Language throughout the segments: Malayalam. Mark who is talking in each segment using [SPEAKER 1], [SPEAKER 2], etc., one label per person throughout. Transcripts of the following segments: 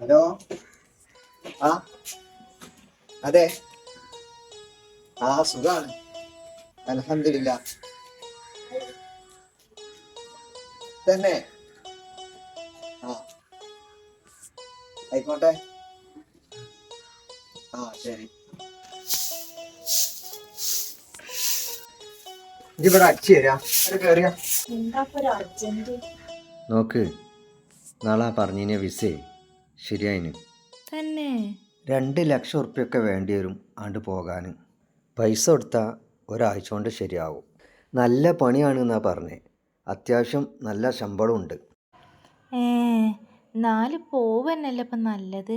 [SPEAKER 1] ഹലോ? ആ? അതെ. ആ സുഖാണ്. അലഹമില്ല തന്നെ. ആ. ആയിക്കോട്ടെ. ആ ശരി. ഇവിടെ അടിച്ചു തരാ. നോക്ക് നാളെ പറഞ്ഞിനെ വിസേ. ശരിയായിന്.
[SPEAKER 2] തന്നെ.
[SPEAKER 1] രണ്ട് ലക്ഷം ഉറുപ്പ്യൊക്കെ വേണ്ടി വരും ആണ്ട് പോകാൻ പൈസ കൊടുത്താൽ ഒരാഴ്ച കൊണ്ട് ശരിയാവും. നല്ല പണിയാണ് എന്നാ പറഞ്ഞേ. അത്യാവശ്യം നല്ല ശമ്പളമുണ്ട്.
[SPEAKER 2] ഏ നാല് പോവന്നല്ലേ ഇപ്പം നല്ലത്?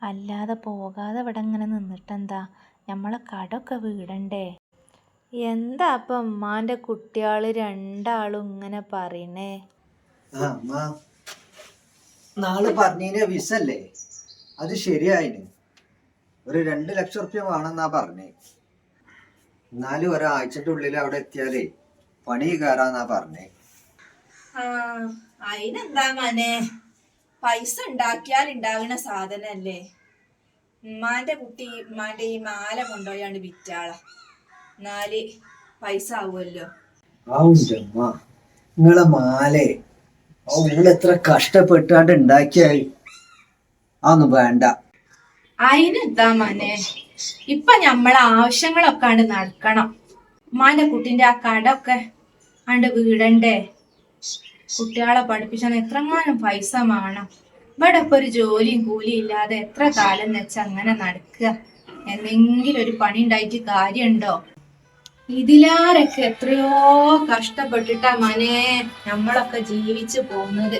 [SPEAKER 2] അല്ലാതെ പോകാതെ ഇവിടെ ഇങ്ങനെ നിന്നിട്ടെന്താ? നമ്മളെ കടമൊക്കെ വീടണ്ടേ? എന്താ അപ്പം ഉമ്മാന്റെ കുട്ടികൾ രണ്ടാളും ഇങ്ങനെ പറയണേ?
[SPEAKER 1] ആ അമ്മ നാളെ പറഞ്ഞിനെ വിസ അല്ലേ അത് ശരിയായിന്. ഒരു രണ്ട് ലക്ഷം റുപ്യ വേണമെന്നാ പറഞ്ഞേ. എന്നാലും ഒരാഴ്ചയുടെ ഉള്ളിൽ അവിടെ എത്തിയാലേ പണി കയറാന്നാ പറഞ്ഞേ.
[SPEAKER 2] ആ അതിനെന്താ മനെ? പൈസ ഉണ്ടാക്കിയാൽ ഉണ്ടാകുന്ന സാധനല്ലേ? ഉമ്മാന്റെ കുട്ടി ഉമ്മാന്റെ ഈ മാല കൊണ്ടുപോയാണ് വിറ്റാള. എന്നാൽ പൈസ ആവുമല്ലോ?
[SPEAKER 1] ആവുമ്പ നിങ്ങളെ മാലേ നിങ്ങൾ എത്ര കഷ്ടപ്പെട്ടാണ്ട് ഉണ്ടാക്കിയായി അതൊന്നും വേണ്ട.
[SPEAKER 2] അതിനെന്താ മനെ? ഇപ്പൊ ഞമ്മളെ ആവശ്യങ്ങളൊക്കെ ആണ്ട് നടക്കണം. ഉമ്മാന്റെ കുട്ടിന്റെ ആ കടൊക്കെ ആണ്ട് വീടണ്ടേ? കുട്ടികളെ പഠിപ്പിച്ചാൽ എത്രങ്ങാനും പൈസ വേണം ഇവിടെ ഇപ്പൊ ഒരു ജോലിയും കൂലിയും ഇല്ലാതെ എത്ര കാലം വെച്ചാ അങ്ങനെ നടക്കുക? എന്തെങ്കിലും ഒരു പണി ഉണ്ടായിട്ട് കാര്യമുണ്ടോ ഇതിലാരൊക്കെ എത്രയോ കഷ്ടപ്പെട്ടിട്ടാ മനെ നമ്മളൊക്കെ ജീവിച്ചു പോകുന്നത്.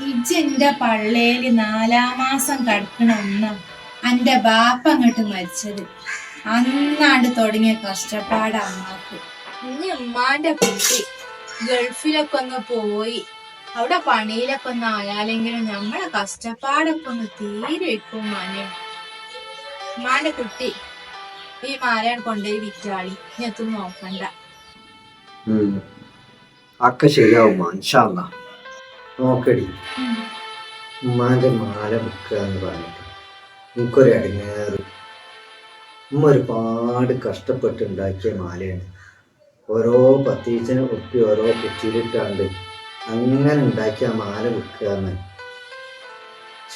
[SPEAKER 2] ഇജ്ജെന്റെ പള്ളേൽ നാലാം മാസം കടക്കണ ഒന്ന അന്റെ ബാപ്പ അങ്ങോട്ട് മരിച്ചത്. അന്നാണ്ട് തുടങ്ങിയ കഷ്ടപ്പാട് അമ്മയ്ക്ക്. ഇനി ഉമ്മാന്റെ കുട്ടി ഗൾഫിലൊക്കെ ഒന്ന് പോയി അവിടെ പണിയിലൊക്കെ ഒന്ന് ആയാലെങ്കിലും നമ്മളെ കഷ്ടപ്പാടൊക്കെ ഒന്ന് തീരെ മാനെ. ഉമ്മാന്റെ കുട്ടി ഈ മാലയാണ് കൊണ്ടുപോയി വിറ്റാളി. ഇനി എത്തും നോക്കണ്ട.
[SPEAKER 1] അക്ക ശരിയാവും നോക്കടി. ഉമ്മാന്റെ മാല വിൽക്കുക എന്ന് പറഞ്ഞിട്ട് എനിക്കൊരു അടിഞ്ഞേറ്. ഉമ്മ ഒരുപാട് കഷ്ടപ്പെട്ടുണ്ടാക്കിയ മാലയാണ്. ഓരോ പത്തീച്ചനെ ഒപ്പി ഓരോ കുറ്റിയിലിട്ടാണ്ട് അങ്ങനെ ഉണ്ടാക്കിയ മാല വിൽക്കുക എന്ന്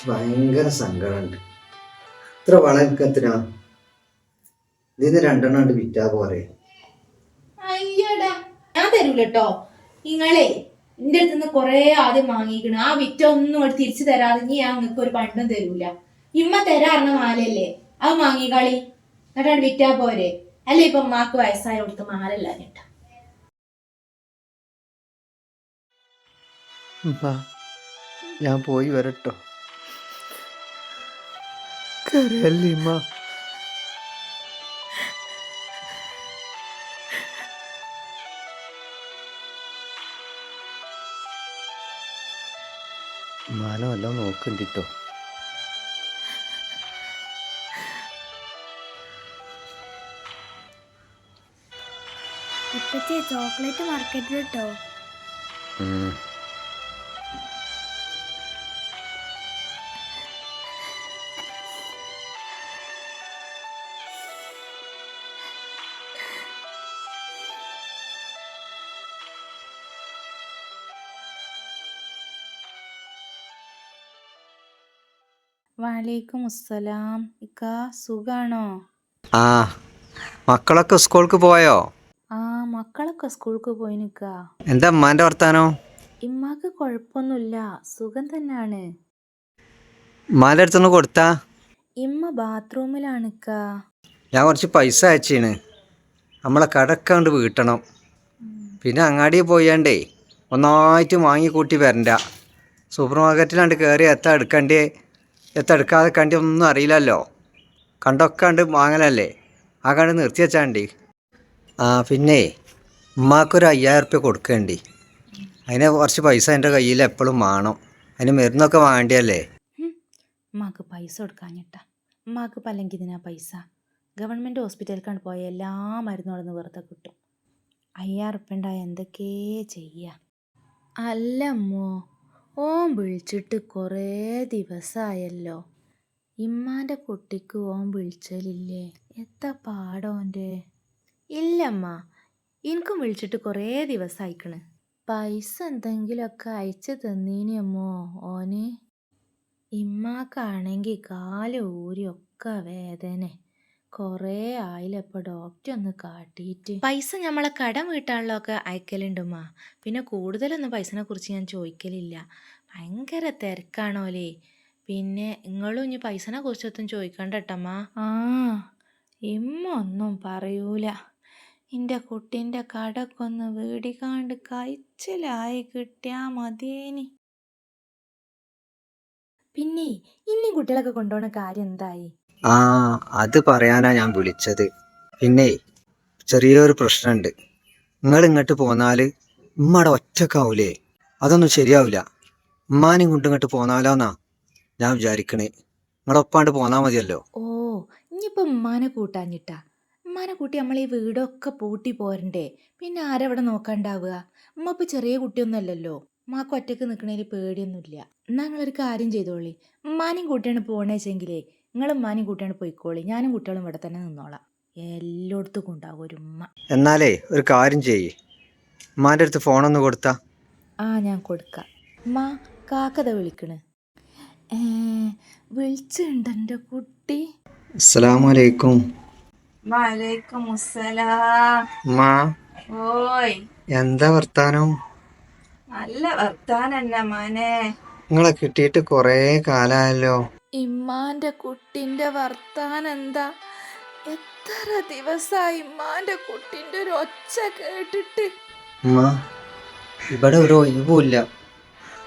[SPEAKER 1] ഭയങ്കര സങ്കടമുണ്ട്. ഇത്ര വളർക്കത്തിനാ ഇതിന് രണ്ടെണ്ണം ഉണ്ട് വിറ്റാ പോരെ.
[SPEAKER 2] അയ്യടാ ഞാൻ തരൂല കേട്ടോ നിങ്ങളെ എന്റെ അടുത്ത് നിന്ന് കൊറേ ആദ്യം വാങ്ങിക്കണ്. ആ വിറ്റ ഒന്നും അവിടെ തിരിച്ചു തരാതെ ഇനി ഞാൻ നിങ്ങൾക്ക് ഒരു പണ്ടും തരൂല. ഇമ്മ തരാറിന മാലയല്ലേ? അത് വാങ്ങിക്കളി. എന്നിട്ടാണ് വിറ്റാ പോരെ. അല്ലേ ഇപ്പൊ മാക്ക് വയസ്സായ കൊടുത്ത് മാലല്ല കേട്ടോ.
[SPEAKER 1] ഞാൻ പോയി വരട്ടോ. കരയല്ലിമ്മ എല്ലാം നോക്കുന്നുണ്ട് കേട്ടോ
[SPEAKER 3] ഇപ്പച്ചി ചോക്ലേറ്റ് മാർക്കറ്റിൽ കേട്ടോ
[SPEAKER 2] വലൈക്കും അസ്സലാം. ഇക്ക സുഖാണോ?
[SPEAKER 1] ആ മക്കളൊക്കെ സ്കൂൾക്ക് പോയോ?
[SPEAKER 2] ആ മക്കളൊക്കെ സ്കൂൾക്ക് പോയി നിക്ക
[SPEAKER 1] എന്താ അമ്മാന്റെ വർത്താനോ?
[SPEAKER 2] ഇമ്മാക്ക് കുഴപ്പമൊന്നുമില്ല സുഖം തന്നെയാണ്
[SPEAKER 1] ഉമ്മാന്റെ അടുത്തൊന്ന് കൊടുത്താ?
[SPEAKER 2] ഇമ്മ ബാത്റൂമിലാണ് ഇക്ക.
[SPEAKER 1] ഞാൻ കുറച്ച് പൈസ അയച്ചീണ്. നമ്മളെ കടക്കാണ്ട് വീട്ടണം. പിന്നെ അങ്ങാടിയിൽ പോയാണ്ടേ ഒന്നായിട്ട് വാങ്ങിക്കൂട്ടി വരണ്ട. സൂപ്പർ മാർക്കറ്റിലാണ്ട് കയറി എത്താ എടുക്കണ്ടേ? എത്ത എടുക്കാതെ കണ്ടി ഒന്നും അറിയില്ലല്ലോ. കണ്ടൊക്കെ കണ്ട് വാങ്ങലല്ലേ? ആ കണ്ട് നിർത്തി വെച്ചാണ്ടി. ആ പിന്നെ ഉമ്മാക്കൊരു അയ്യായിരം റുപ്യ കൊടുക്കേണ്ടി. അതിന് കുറച്ച് പൈസ എന്റെ കയ്യിൽ എപ്പോഴും വേണം. അതിന് മരുന്നൊക്കെ വാങ്ങണ്ടിയല്ലേ
[SPEAKER 2] ഉമ്മാക്ക് പൈസ കൊടുക്കാഞ്ഞിട്ടാ. ഉമ്മാക്ക് പല്ലെങ്കിൽ ഇതിനാ പൈസ. ഗവൺമെന്റ് ഹോസ്പിറ്റലിലേക്കാണ് പോയ എല്ലാ മരുന്നും അവിടെ നിന്ന് വെറുതെ കിട്ടും. അയ്യായിരം ഉറുപ്പ്യ ഉണ്ടായ എന്തൊക്കെ ചെയ്യുക അല്ല അമ്മോ.
[SPEAKER 4] ഓൻ വിളിച്ചിട്ട് കുറേ ദിവസമായല്ലോ ഇമ്മാന്റെ കുട്ടിക്ക് ഓൻ വിളിച്ചലില്ലേ? എത്ര പാടോന്റെ ഇല്ലമ്മ എനിക്കും വിളിച്ചിട്ട് കുറേ ദിവസമായിക്കണ് പൈസ എന്തെങ്കിലുമൊക്കെ അയച്ചു തന്നീനിയമ്മോ ഓന്. ഇമ്മാക്കാണെങ്കിൽ കാൽ ഒക്കെ വേദന. കുറേ ആയില്ലപ്പോൾ ഡോക്ടർ ഒന്ന് കാട്ടിയിട്ട് പൈസ നമ്മളെ കടം വീട്ടാളിലൊക്കെ അയക്കലുണ്ടുമ്മ. പിന്നെ കൂടുതലൊന്നും പൈസനെ കുറിച്ച് ഞാൻ ചോദിക്കലില്ല. ഭയങ്കര തിരക്കാണോലേ. പിന്നെ നിങ്ങളും ഇനി പൈസനെ കുറിച്ചൊന്നും ചോദിക്കണ്ട കേട്ടമ്മ ആ ഇമ്മ ഒന്നും പറയൂല. എന്റെ കുട്ടീന്റെ കടക്കൊന്ന് വീടിക്കാണ്ട് കഴിച്ചിലായി കിട്ടിയാ മതിയേനി പിന്നെ ഇനി കുട്ടികളൊക്കെ കൊണ്ടുപോണ കാര്യം എന്തായി?
[SPEAKER 1] ആ അത് പറയാനാ ഞാൻ വിളിച്ചത്. പിന്നെ ചെറിയൊരു പ്രശ്നമുണ്ട് നിങ്ങൾ ഇങ്ങോട്ട് പോന്നാൽ ഉമ്മയുടെ ഒറ്റക്കാവൂലേ? അതൊന്നും ശരിയാവില്ല ഉമ്മാനും കൊണ്ട് ഇങ്ങോട്ട് പോന്നാലോന്നാ ഞാൻ വിചാരിക്കണേ. നിങ്ങളൊപ്പാണ്ട് പോന്നാ മതിയല്ലോ.
[SPEAKER 4] ഓ ഇനിയിപ്പോൾ ഉമ്മാനെ കൂട്ടാഞ്ഞിട്ടാ? ഉമ്മാനെ കൂട്ടി നമ്മൾ ഈ വീടൊക്കെ പൂട്ടി പോരണ്ടേ? പിന്നെ ആരവിടെ നോക്കാണ്ടാവുക ഉമ്മ ഇപ്പൊ ചെറിയ കുട്ടിയൊന്നുമല്ലല്ലോ. ഉമ്മാക്ക് ഒറ്റയ്ക്ക് നിൽക്കണേൽ പേടിയൊന്നുമില്ല. എന്നാ നിങ്ങളൊരു കാര്യം ചെയ്തോളി. ഉമ്മാനെയും കൂട്ടിയാണ് പോകണേച്ചെങ്കിലേ നിങ്ങൾ മാനും കൂട്ടിയാണ് പോയിക്കോളി. ഞാനും കുട്ടികളും ഇവിടെ തന്നെ നിന്നോളാം. എല്ലായിടത്തും ഉണ്ടാവും ഒരു ഉമ്മ.
[SPEAKER 1] എന്നാലേ ഒരു കാര്യം ചെയ്യ്. ഉമ്മാന്റെ അടുത്ത് ഫോണൊന്ന് കൊടുത്താ.
[SPEAKER 4] ആ ഞാൻ കൊടുക്കാം. ഉമ്മ കാക്കത വിളിക്കണ്. ഏ എന്റെ കുട്ടി.
[SPEAKER 1] അസലാമലൈക്കും
[SPEAKER 2] വലൈക്കും അസ്സലാം.
[SPEAKER 1] ഉമ്മ.
[SPEAKER 2] ഓയ്.
[SPEAKER 1] എന്താ വർത്താനം?
[SPEAKER 2] നല്ല വർത്താനല്ല മോനെ.
[SPEAKER 1] നിങ്ങളെ കിട്ടിയിട്ട് കുറേ കാലമായല്ലോ
[SPEAKER 4] ഇമ്മാന്റെ കുട്ടിന്റെ വർത്താനം എന്താ? എത്ര ദിവസമായി ഇമ്മാന്റെ കുട്ടിന്റെ ഒരു ഒച്ച കേട്ടിട്ട്.
[SPEAKER 1] ഉമ്മ ഇവിടെ ഒരു ഒഴിവുമില്ല.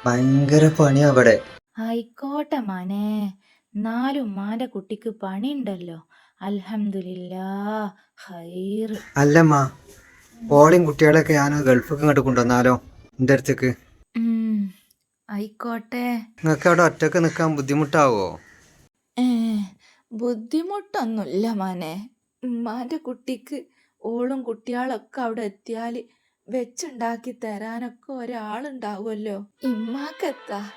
[SPEAKER 1] ഭയങ്കര പണിയാ അവിടെ
[SPEAKER 4] ആയിക്കോട്ടെ മാനേ. ഉമ്മാന്റെ കുട്ടിക്ക് പണിയുണ്ടല്ലോ. അൽഹംദുലില്ലാ ഹൈർ
[SPEAKER 1] അല്ലമ്മ ഓളിയും കുട്ടികളെയൊക്കെ ഞാൻ ഗൾഫിൽ ഇങ്ങോട്ട് കൊണ്ടുവന്നാലോ? എന്റെ അടുത്തേക്ക്.
[SPEAKER 4] ഉം, ആയിക്കോട്ടെ.
[SPEAKER 1] നിങ്ങൾക്ക് അവിടെ ഒറ്റയ്ക്ക് നിൽക്കാൻ ബുദ്ധിമുട്ടാവോ?
[SPEAKER 4] ഏ ബുദ്ധിമുട്ടൊന്നുമില്ല മാനെ. ഉമ്മാന്റെ കുട്ടിക്ക് ഓളും കുട്ടികളൊക്കെ അവിടെ എത്തിയാൽ വെച്ചുണ്ടാക്കി തരാനൊക്കെ ഒരാളുണ്ടാവുമല്ലോ. ഇമ്മാക്കെത്താ.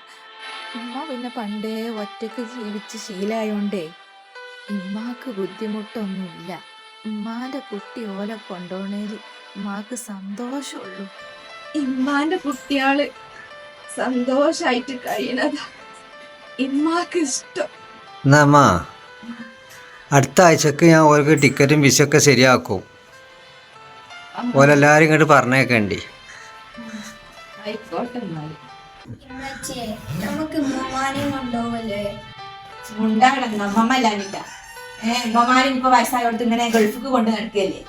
[SPEAKER 4] ഉമ്മ പിന്നെ പണ്ടേ ഒറ്റയ്ക്ക് ജീവിച്ച് ശീലായോണ്ടേ ഇമ്മാക്ക് ബുദ്ധിമുട്ടൊന്നുമില്ല. ഉമ്മാന്റെ കുട്ടി ഓലെ കൊണ്ടോണേൽ ഉമ്മാക്ക് സന്തോഷമുള്ളൂ.
[SPEAKER 2] ഇമ്മാന്റെ കുട്ടിയാൾ സന്തോഷായിട്ട് കഴിയണതാ. ഇമ്മാക്ക് ഇഷ്ടം.
[SPEAKER 1] എന്നാ അടുത്ത ആഴ്ചക്ക് ഞാൻ ഓർക്ക് ടിക്കറ്റും വിസയൊക്കെ ശരിയാക്കും. ഓലെല്ലാരും ഇങ്ങോട്ട് പറഞ്ഞേക്കണ്ടി.
[SPEAKER 2] ആയിക്കോട്ടെ എന്നാൽ.
[SPEAKER 3] ഇമ്മച്ചേ നമുക്ക് ഉമ്മമാനെയും കൊണ്ടുപോകല്ലേ
[SPEAKER 2] ഉണ്ടാകണം അമ്മമ്മല്ലാനില്ല ഏ അമ്മമാരും ഇപ്പൊ വയസ്സായോടത്ത് ഇങ്ങനെ ഗൾഫിക്ക് കൊണ്ട് നടക്കല്ലേ?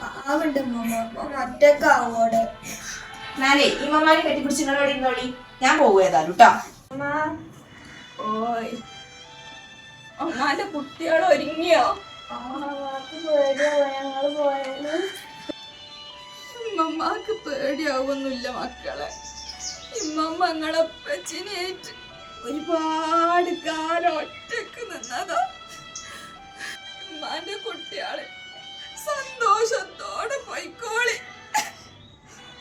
[SPEAKER 3] പാവുണ്ട് ഉമ്മ ഉമ്മ ഒറ്റക്കാവോടെ
[SPEAKER 2] എന്നാലേ ഈ അമ്മമാരെ കെട്ടിപ്പിടിച്ച് നിങ്ങളോട് ഇരുന്നോളി? ഞാൻ പോവുകയതാലും കേട്ടോ അമ്മാന്റെ കുട്ടികൾ ഒരുങ്ങിയോ? ഇമ്മമ്മക്ക് പേടിയാവൊന്നുമില്ല മക്കളെ. ഇമ്മമ്മ ഞങ്ങളെ പച്ചിനേറ്റ് ഒരുപാട് കാലം ഒറ്റയ്ക്ക് നിന്നതാ. ഉമ്മാന്റെ കുട്ടിയാൾ സന്തോഷത്തോടെ പോയിക്കോളി.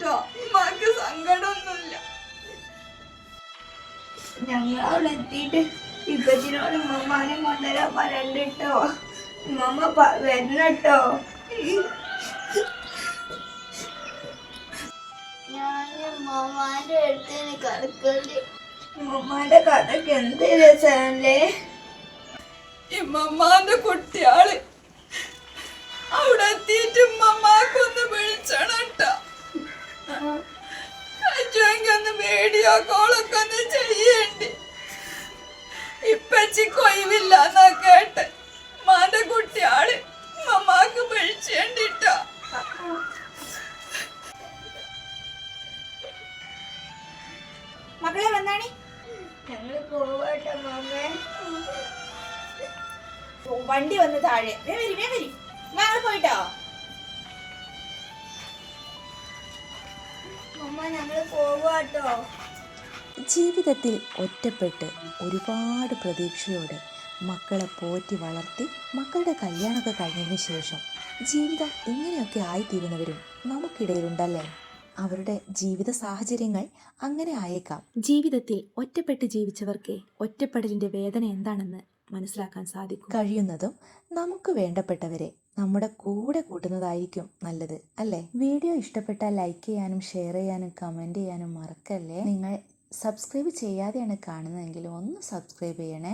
[SPEAKER 2] ഉമ്മാക്ക് സങ്കടമൊന്നുമില്ല.
[SPEAKER 3] ഞങ്ങൾ അവിടെ എത്തിയിട്ട് ഇപ്പച്ചിനോട് ഉമ്മമാനെ കൊണ്ടുവരാൻ പറയണ്ടോ ഉമ്മമ്മ വരണട്ടോ ഞാൻ ഉമ്മമാന്റെ അടുത്ത് ഉമ്മമാന്റെ കഥക്ക് എന്ത് രസമല്ലേ
[SPEAKER 2] ഉമ്മമാന്റെ കുട്ടിയാൾ. അവിടെ എത്തിയിട്ട് ഉമ്മമാക്കൊന്ന് വിളിച്ചണട്ടോ ഒന്ന് വീഡിയോ കോളൊക്കെ ഒന്ന് ചെയ്യേണ്ടി. ഇപ്പച്ചി കൊയ്വില്ല എന്നാ കേട്ട്. മാന്റെ കുട്ടിയാൾ മമ്മാക്ക് വിളിച്ചേണ്ടിട്ടോ. മക്കളെ വന്നാണി?
[SPEAKER 3] ഞങ്ങൾ പോവട്ടെ മാമേ.
[SPEAKER 2] വണ്ടി വന്ന് താഴെ. വരി വരി. ഞങ്ങൾ പോയിട്ടോ?
[SPEAKER 4] ജീവിതത്തിൽ ഒറ്റപ്പെട്ട് ഒരുപാട് പ്രതീക്ഷയോടെ മക്കളെ പോറ്റി വളർത്തി മക്കളുടെ കല്യാണമൊക്കെ കഴിഞ്ഞതിന് ശേഷം ജീവിതം ഇങ്ങനെയൊക്കെ ആയിത്തീരുന്നവരും നമുക്കിടയിലുണ്ടല്ലേ? അവരുടെ ജീവിത സാഹചര്യങ്ങൾ അങ്ങനെ ആയേക്കാം.
[SPEAKER 5] ജീവിതത്തിൽ ഒറ്റപ്പെട്ട് ജീവിച്ചവർക്ക് ഒറ്റപ്പെടലിന്റെ വേദന എന്താണെന്ന് മനസ്സിലാക്കാൻ സാധിക്കും.
[SPEAKER 4] കഴിയുന്നതും നമുക്ക് വേണ്ടപ്പെട്ടവരെ നമ്മുടെ കൂടെ കൂട്ടുന്നതായിരിക്കും നല്ലത് അല്ലേ? വീഡിയോ ഇഷ്ടപ്പെട്ടാൽ ലൈക്ക് ചെയ്യാനും ഷെയർ ചെയ്യാനും കമന്റ് ചെയ്യാനും മറക്കല്ലേ? നിങ്ങൾ സബ്സ്ക്രൈബ് ചെയ്യാതെയാണ് കാണുന്നതെങ്കിൽ ഒന്ന് സബ്സ്ക്രൈബ് ചെയ്യണേ.